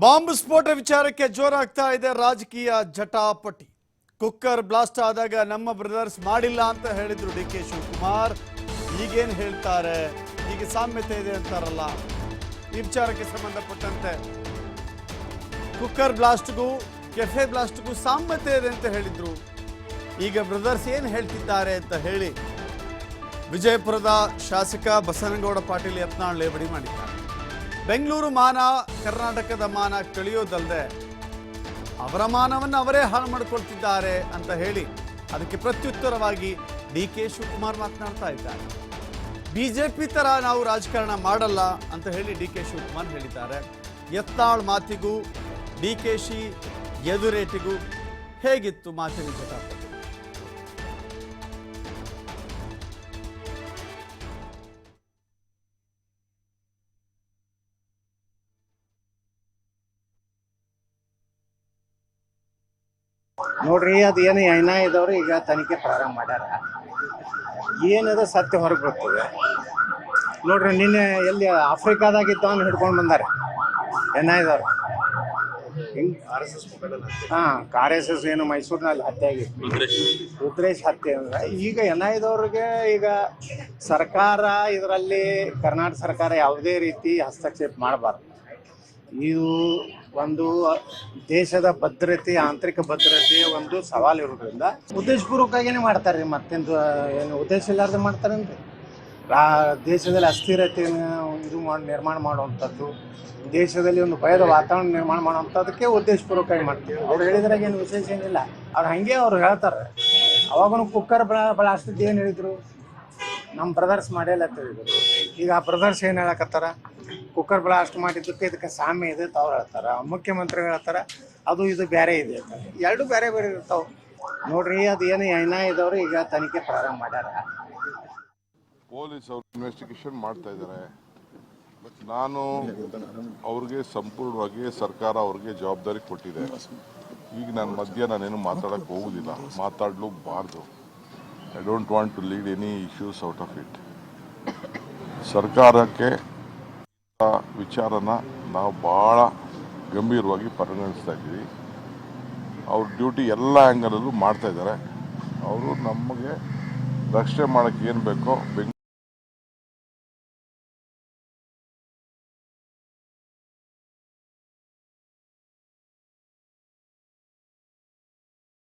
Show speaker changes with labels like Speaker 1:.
Speaker 1: Bomb ಸ್ಫೋಟ ವಿಚಾರಕ್ಕೆ ಜೋರಾಗ್ತಾ ಇದೆ. ರಾಜಕೀಯ ಜಟಾಪಟಿ. ಕುಕ್ಕರ್ ಬ್ಲಾಸ್ಟ್ ಆದಾಗ ನಮ್ಮ ಬ್ರದರ್ಸ್ ಮಾಡಿಲ್ಲ ಅಂತ ಹೇಳಿದ್ರು ಡಿ ಕೆ ಶಿವಕುಮಾರ್. ಈಗೇನ್ ಹೇಳ್ತಾರೆ? ಈಗ ಸಾಮ್ಯತೆ ಇದೆ ಅಂತಾರಲ್ಲ. ಈ ವಿಚಾರಕ್ಕೆ ಸಂಬಂಧಪಟ್ಟಂತೆ ಕುಕ್ಕರ್ ಬ್ಲಾಸ್ಟ್ಗೂ, ಕೆಫೆ ಬ್ಲಾಸ್ಟ್ಗೂ ಸಾಮ್ಯತೆ ಇದೆ ಅಂತ ಹೇಳಿದ್ರು. ಈಗ ಬ್ರದರ್ಸ್ ಏನು ಹೇಳ್ತಿದ್ದಾರೆ ಅಂತ ಹೇಳಿ ವಿಜಯಪುರದ ಶಾಸಕ ಬಸನಗೌಡ ಪಾಟೀಲ್ ಯತ್ನಾಳ್ ಲೇವಡಿ ಮಾಡಿದ್ದಾರೆ. ಬೆಂಗಳೂರು ಮಾನ, ಕರ್ನಾಟಕದ ಮಾನ ಕಳಿಯೋದಲ್ಲದೆ ಅವರ ಮಾನವನ್ನು ಅವರೇ ಹಾಳು ಮಾಡಿಕೊಳ್ತಿದ್ದಾರೆ ಅಂತ ಹೇಳಿ ಅದಕ್ಕೆ ಪ್ರತ್ಯುತ್ತರವಾಗಿ ಡಿ ಕೆ ಶಿವಕುಮಾರ್ ಮಾತನಾಡ್ತಾ ಇದ್ದಾರೆ. ಬಿಜೆಪಿ ತರ ನಾವು ರಾಜಕಾರಣ ಮಾಡಲ್ಲ ಅಂತ ಹೇಳಿ ಡಿ ಕೆ ಶಿವಕುಮಾರ್ ಹೇಳಿದ್ದಾರೆ. ಎತ್ತಾಳ್ ಮಾತಿಗೂ, ಡಿ ಕೆ ಶಿ ಎದುರೇಟಿಗೂ ಹೇಗಿತ್ತು ಮಾತಿನ ಜಟಾಪಟಿ
Speaker 2: ನೋಡ್ರಿ ಅದು ಏನು ಎನ್ ಐ ಇದ್ದವ್ರು ಈಗ ತನಿಖೆ ಪ್ರಾರಂಭ ಮಾಡ್ಯಾರ. ಏನದ ಸತ್ಯ ಹೊರಗೆ ಬರ್ತದೆ. ನೋಡ್ರಿ ನಿನ್ನೆ ಎಲ್ಲಿ ಆಫ್ರಿಕಾದಾಗಿದ್ದವನ್ನ ಹಿಡ್ಕೊಂಡು ಬಂದಾರೆ. ಎನ್ ಐ ಇದ್ದವ್ರು ಎಸ್ ಹಾಂ ಆರ್ ಎಸ್ ಎಸ್ ಏನು ಮೈಸೂರಿನಲ್ಲಿ ಹತ್ಯೆ ಆಗಿತ್ತು. ರುದ್ರೇಶ್. ಹತ್ಯೆ. ಅಂದ್ರೆ ಈಗ ಎನ್ ಐ ಇದ್ದವ್ರಿಗೆ ಈಗ ಸರ್ಕಾರ ಇದರಲ್ಲಿ ಕರ್ನಾಟಕ ಸರ್ಕಾರ ಯಾವುದೇ ರೀತಿ ಹಸ್ತಕ್ಷೇಪ ಮಾಡಬಾರ್ದು. ಇದು ಒಂದು ದೇಶದ ಭದ್ರತೆ, ಆಂತರಿಕ ಭದ್ರತೆ ಒಂದು ಸವಾಲು ಇರೋದ್ರಿಂದ ಉದ್ದೇಶಪೂರ್ವಕವಾಗಿನೇ ಮಾಡ್ತಾರೆ ರೀ ಮತ್ತೆಂದು ಏನು ಉದ್ದೇಶ ಇಲ್ಲಾರ್ದೆ ಮಾಡ್ತಾರೇನ್ರಿ? ದೇಶದಲ್ಲಿ ಅಸ್ಥಿರತೆಯನ್ನು ಇದು ಮಾಡಿ ನಿರ್ಮಾಣ ಮಾಡುವಂಥದ್ದು, ದೇಶದಲ್ಲಿ ಒಂದು ಭಯದ ವಾತಾವರಣ ನಿರ್ಮಾಣ ಮಾಡುವಂಥದ್ದಕ್ಕೆ ಉದ್ದೇಶಪೂರ್ವಕವಾಗಿ ಮಾಡ್ತೀವಿ. ಅವ್ರು ಹೇಳಿದ್ರಾಗ ಏನು ವಿಶೇಷ ಏನಿಲ್ಲ. ಅವ್ರು ಹಾಗೆ ಅವ್ರು ಹೇಳ್ತಾರೆ. ಅವಾಗೂ ಕುಕ್ಕರ್ ಬಳ ಬಳಸ್ತಿದ್ದು ಏನು ಹೇಳಿದ್ರು? ನಮ್ಮ ಬ್ರದರ್ಸ್ ಹೇಳಿದ್ರು. ಈಗ ಆ ಬ್ರದರ್ಸ್ ಏನು ಹೇಳಕತ್ತಾರ? ಕುಕ್ಕರ್ ಬ್ಲಾಸ್ಟ್ ಮಾಡಿದ್ದಕ್ಕೆ ಇದಕ್ಕೆ ಸಾಮ್ಯ ಇದೆ ಅವ್ರು ಹೇಳ್ತಾರೆ. ಮುಖ್ಯಮಂತ್ರಿಗಳು ಹೇಳ್ತಾರೆ, ಅದು ಇದು ಬೇರೆ ಇದೆ ಎರಡು ಬೇರೆ ಬೇರೆ ಇರ್ತಾವೆ. ನೋಡ್ರಿ, ಅದು ಏನು ಏನ ಇದ್ದವ್ರು ಈಗ ತನಿಖೆ ಪ್ರಾರಂಭ ಮಾಡ್ಯಾರ.
Speaker 3: ಪೊಲೀಸ್ ಅವ್ರು ಇನ್ವೆಸ್ಟಿಗೇಷನ್ ಮಾಡ್ತಾ ಇದ್ದಾರೆ ನಾನು ಅವ್ರಿಗೆ ಸಂಪೂರ್ಣವಾಗಿ ಸರ್ಕಾರ ಅವ್ರಿಗೆ ಜವಾಬ್ದಾರಿ ಕೊಟ್ಟಿದೆ. ಈಗ ನಾನು ಮಧ್ಯ ನಾನೇನು ಮಾತಾಡಕ್ಕೆ ಹೋಗುದಿಲ್ಲ. ಮಾತಾಡಲೂಬಾರ್ದು I don't want to lead any issues out of it ಸರ್ಕಾರಕ್ಕೆ ವಿಚಾರನ ನಾವು ಭಾಳ ಗಂಭೀರವಾಗಿ ಪರಿಗಣಿಸ್ತಾ ಇದ್ದೀವಿ. ಅವ್ರ ಡ್ಯೂಟಿ ಎಲ್ಲ ಆ್ಯಂಗಲಲ್ಲೂ ಮಾಡ್ತಾ ಇದ್ದಾರೆ. ಅವರು ನಮಗೆ ರಕ್ಷಣೆ ಮಾಡೋಕ್ಕೆ ಏನು ಬೇಕೋ ಬೆಂಗಳೂರು